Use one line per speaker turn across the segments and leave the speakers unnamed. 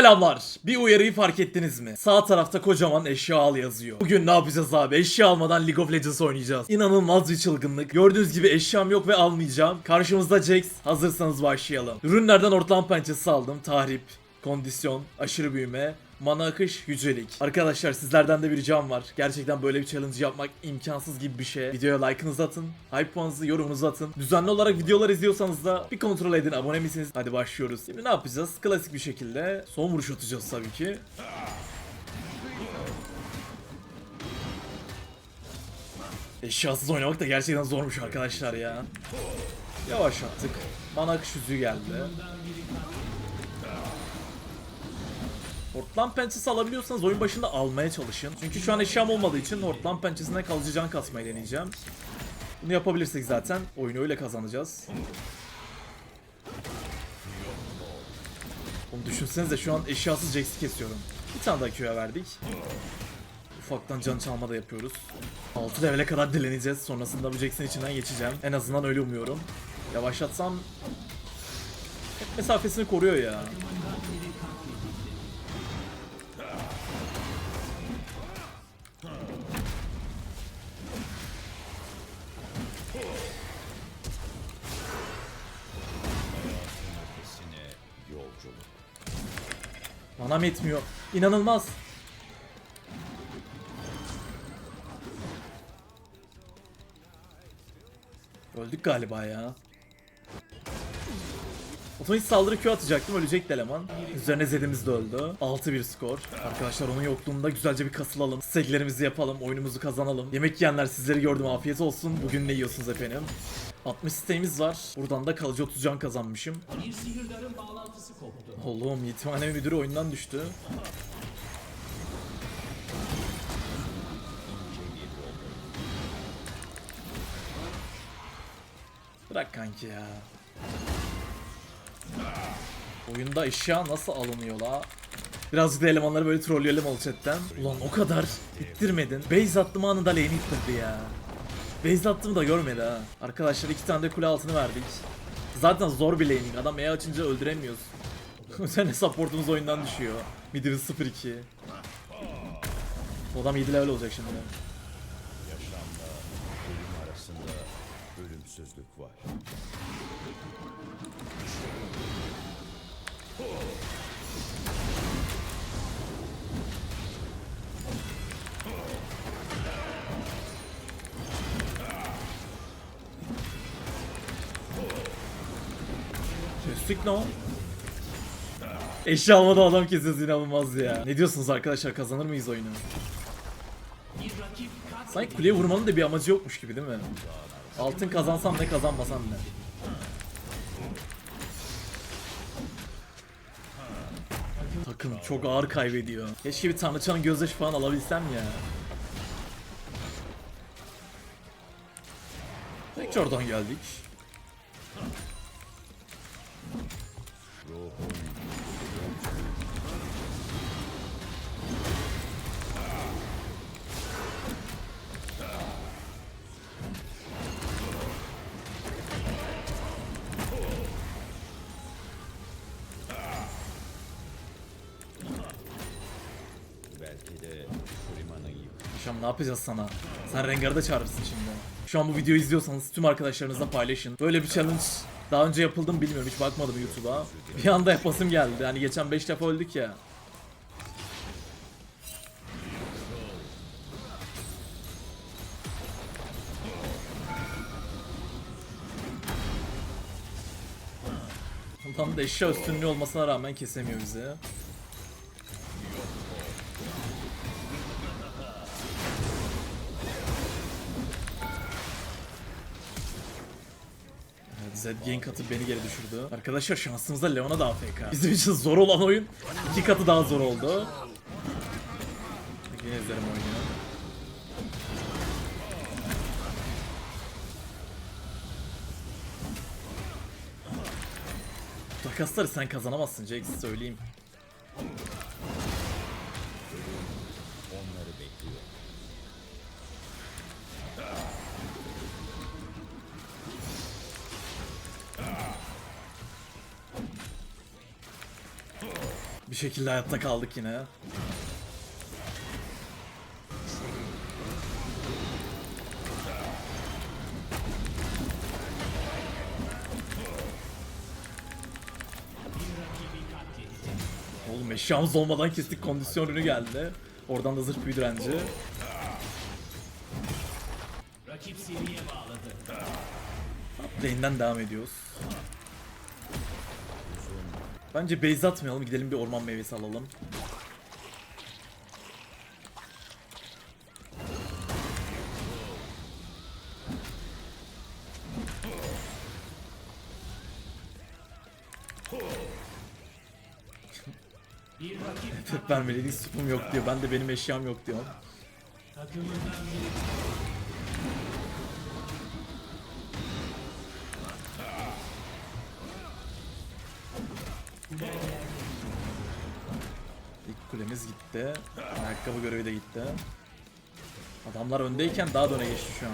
Selamlar. Bir uyarıyı fark ettiniz mi? Sağ tarafta kocaman eşya al yazıyor. Bugün ne yapacağız abi? Eşya almadan League of Legends oynayacağız. İnanılmaz bir çılgınlık. Gördüğünüz gibi eşyam yok ve almayacağım. Karşımızda Jax. Hazırsanız başlayalım. Ürünlerden ortalama pençesi aldım. Tahrip, kondisyon, aşırı büyüme, mana akış, yücelik. Arkadaşlar sizlerden de bir ricam var. Gerçekten böyle bir challenge yapmak imkansız gibi bir şey. Videoya like'ınızı atın, hype puanınızı, yorumunuzu atın. Düzenli olarak videolar izliyorsanız da bir kontrol edin, abone misiniz? Hadi başlıyoruz. Şimdi ne yapacağız? Klasik bir şekilde son vuruş atacağız tabii ki. Eşyasız oynamak da gerçekten zormuş arkadaşlar ya. Yavaşlattık. Mana akış yüzüğü geldi. Hortlan pençesi alabiliyorsanız oyun başında almaya çalışın. Çünkü şu an eşyam olmadığı için hortlan pençesine kalıcı can kasmayı deneyeceğim. Bunu yapabilirsek zaten oyunu öyle kazanacağız. Onu düşünsenize şu an eşyasız Jax'i kesiyorum. Bir tane daha Q'ya verdik. Ufaktan can çalma da yapıyoruz. 6 level'e kadar dileneceğiz. Sonrasında bu Jax'in içinden geçeceğim. En azından öyle umuyorum. Yavaşlatsam hep mesafesini koruyor ya. Manam yetmiyor. İnanılmaz. Öldük galiba ya. Otomatik saldırı Q atacaktım ölecekti eleman. Üzerine Zed'imiz de öldü. 6-1 skor. Arkadaşlar onun yokluğunda güzelce bir kasılalım. Steglerimizi yapalım, oyunumuzu kazanalım. Yemek yiyenler sizleri gördüm afiyet olsun. Bugün ne yiyorsunuz efendim? 60 isteğimiz var. Buradan da kalıcı 30 can kazanmışım.
Bir sihirlerin bağlantısı koptu.
Oğlum yetimhane müdürü oyundan düştü. Bırak kanki ya. Oyunda eşya nasıl alınıyor la? Birazcık da elemanları böyle trolleyelim ol chatten. Ulan o kadar ittirmedin. Base attım anında lane'i ittirdi ya. Base attım da görmedi ha. Arkadaşlar iki tane de kule altını verdik. Zaten zor bir laning. Adam E açınca öldüremiyoruz. Sen supportumuz oyundan düşüyor. Midri 0-2. Bu adam 7 level olacak şimdi. Kestik ne o? Eşya almadan adam kesiyoruz inanılmaz ya. Ne diyorsunuz arkadaşlar kazanır mıyız oyunu? Sanki kuleye vurmanın da bir amacı yokmuş gibi değil mi? Altın kazansam ne kazanmasam ne? Takım çok ağır kaybediyor. Keşke bir tanrıçanın gözyaşı falan alabilsem ya. Tekrardan geldik. Akşam ne yapacağız sana? Sen Rengar'ı da çağırırsın şimdi. Şu an bu videoyu izliyorsanız tüm arkadaşlarınızla paylaşın. Böyle bir challenge daha önce yapıldı mı bilmiyorum hiç bakmadım YouTube'a. Bir anda yapasım geldi. Yani geçen 5 defa öldük ya. Tam da eşya üstünlüğü olmasına rağmen kesemiyor bizi. Zed gank atıp beni geri düşürdü. Arkadaşlar şansımızda Leona da AFK. Bizim için zor olan oyun iki katı daha zor oldu. Yine izlerim oyunu. Takasları sen kazanamazsın Jax söyleyeyim. Şekilde hayatta kaldık yine. Oğlum eşyamız olmadan kestik kondisyon ürünü geldi. Oradan da zırh büyü.
Rakip seriye bağladı.
Lane'den devam ediyoruz. Bence base atmayalım gidelim bir orman meyvesi alalım. Tek vermeliydik supum yok diyor. Ben de benim eşyam yok diyor. Kulemiz gitti. Ayakkabı görevi de gitti. Adamlar öndeyken daha da öne geçti şu an.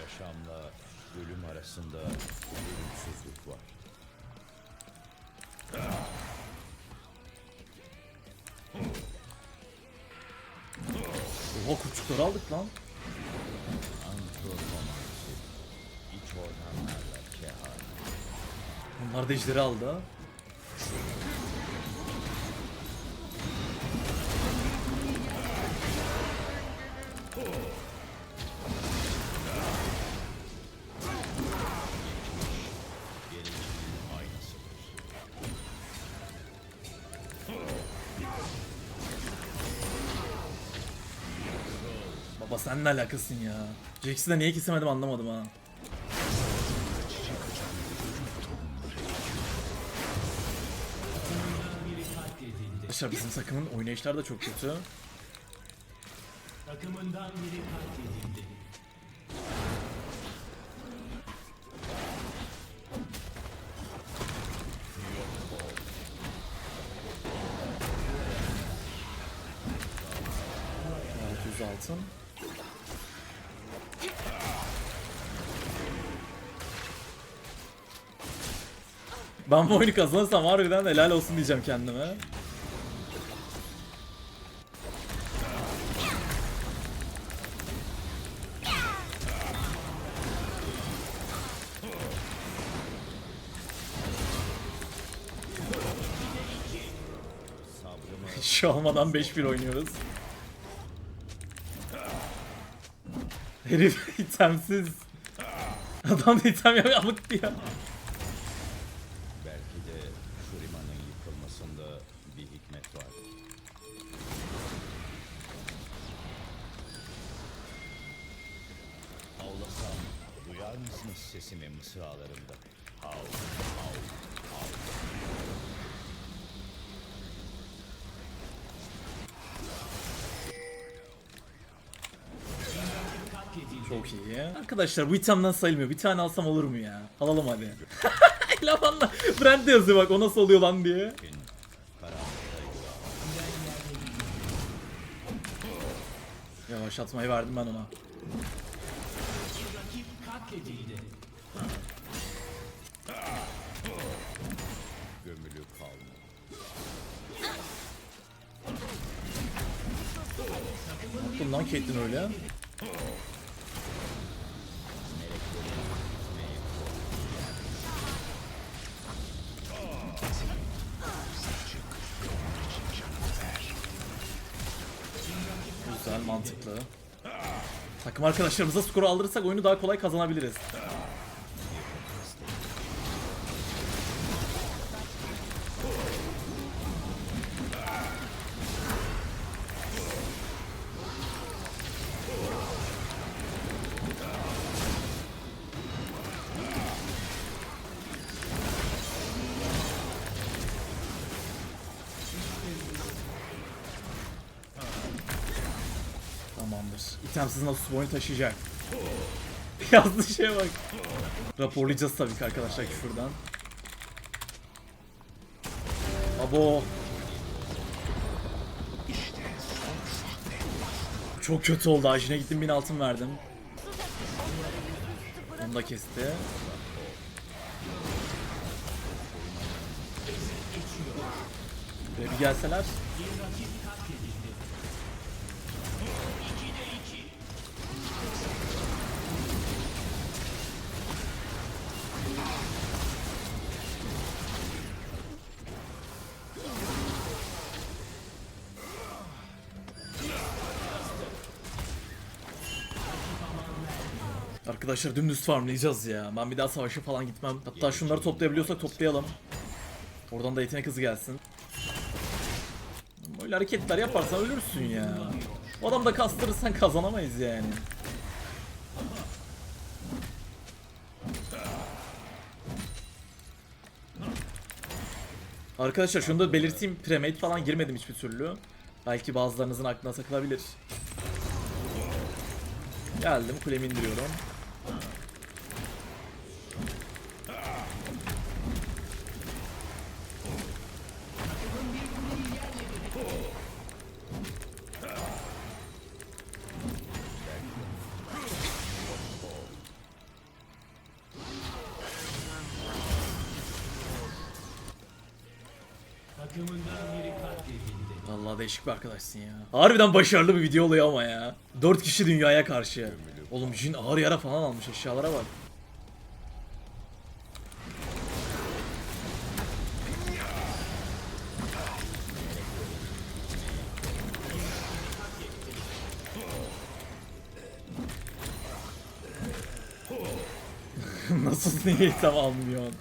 Yaşamla ölüm arasında ölümsüzlük var.
Oha kurçukları aldık lan. Bunlar da ejderi aldı. ha. Sen ne alakasın ya? Jax'i de niye kesemedim anlamadım ha. Arkadaşlar bizim takımın oynayışları da çok kötü.
Takımından biri katledildi.
Altı altın. Ben bu oyunu kazanırsam harbiden helal olsun diyeceğim kendime. Şu olmadan 5-1 oynuyoruz. Herif itemsiz. Adam da item yapamadı ya.
belki de Shuriman'ın yıkılmasında hikmet var. Ağlasam duyar mısınız sesimi mısralarımda? Hav, hav, hav.
Çok iyi. Arkadaşlar bu itemden sayılmıyor. Bir tane alsam olur mu ya? Alalım hadi. Lavanla Brand de yazıyor bak o nasıl oluyor lan diye. Yavaşlatmayı verdim ben ona.
Gömülü kalma.
Yaptın lan Caitlyn öyle. Mantıklı. Takım arkadaşlarımıza skoru aldırırsak oyunu daha kolay kazanabiliriz. İtemsiz nasıl bu oyunu taşıyacak? Yazdığı şeye bak. Raporlayacağız tabii ki arkadaşlar şuradan. Abo. Çok kötü oldu. Ajin'e gittim 1000 altın verdim. Onu da kesti. Ve bir gelseler. Arkadaşlar dümdüz farmlayacağız ya. Ben bir daha savaşa falan gitmem. Hatta şunları toplayabiliyorsak toplayalım. Oradan da yetenek hızı gelsin. Böyle hareketler yaparsan ölürsün ya. O adam da kastırırsan kazanamayız yani. Arkadaşlar şunu da belirteyim. Premade falan girmedim hiçbir türlü. Belki bazılarınızın aklına takılabilir. Geldim kulemi indiriyorum. Vallahi değişik bir arkadaşsın ya. Harbiden başarılı bir video oluyor ama ya. 4 kişi dünyaya karşı. Oğlum Jin ağır yara falan almış eşyalara bak. Nasıl niye item almıyorsun?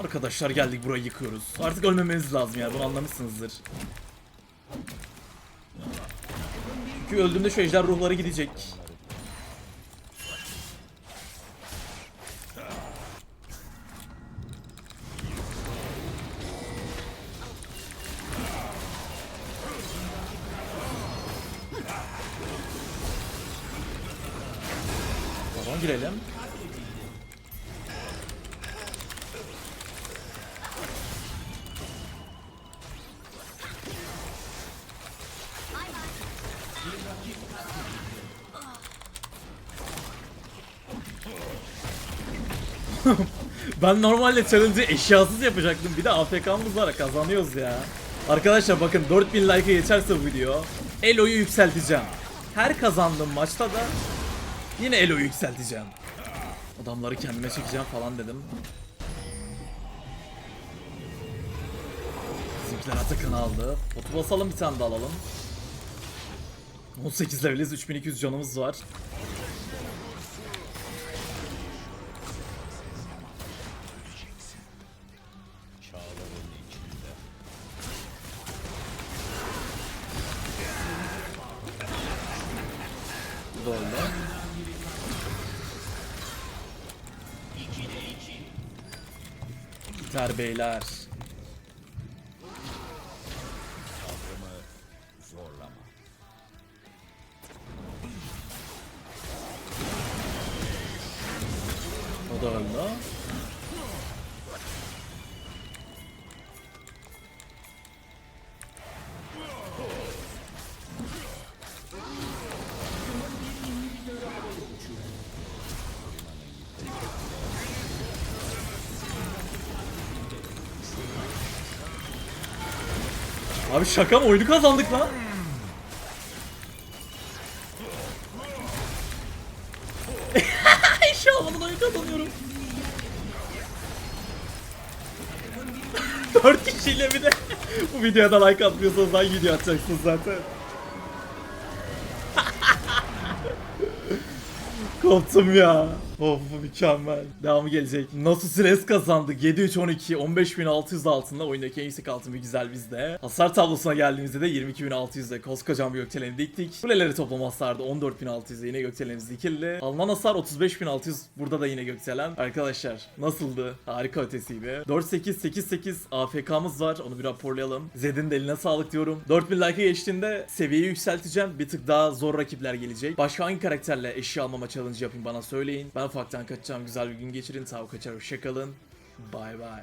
Arkadaşlar geldik burayı yıkıyoruz. Artık ölmemeniz lazım ya bunu anlamışsınızdır. Çünkü öldüğümde şu ejder ruhları gidecek. Ben normalde challenge'ı eşyasız yapacaktım. Bir de AFK'mız var kazanıyoruz ya. Arkadaşlar bakın 4000 like'a geçerse bu video Elo'yu yükselteceğim. Her kazandığım maçta da yine Elo'yu yükselteceğim. Adamları kendime çekeceğim falan dedim. Bizimkiler Atakan'ı aldı. Botu basalım bir tane de alalım. 18 leveliz 3200 canımız var. Biter beyler. Abi şaka mı? Oyunu kazandık lan. Eşya almadan oyun kazanıyorum. Dört kişiyle bir de bu videoya da like atmıyorsanız hangi video atacaksınız zaten. Koptum ya. Of mükemmel. Devamı gelecek. Nasıl stres kazandık? 7-3-12, 15.600 altında oyundaki en yüksek altın bir güzel bizde. Hasar tablosuna geldiğimizde de 22.600'de koskocaman bir gökdeleni diktik. Kuleleri toplam hasarda 14.600'de yine gökdelenimiz dikildi. Alınan hasar 35.600 burada da yine gökdelen. Arkadaşlar nasıldı? Harika ötesiydi. 4-8-8-8 AFK'mız var onu bir raporlayalım. Zed'in de eline sağlık diyorum. 4000 like'a geçtiğinde seviyeyi yükselteceğim. Bir tık daha zor rakipler gelecek. Başka hangi karakterle eşya almama challenge yapayım bana söyleyin. Ben ufaktan kaçacağım. Güzel bir gün geçirin. Sağ kaçar. Hoşçakalın. Bay bay.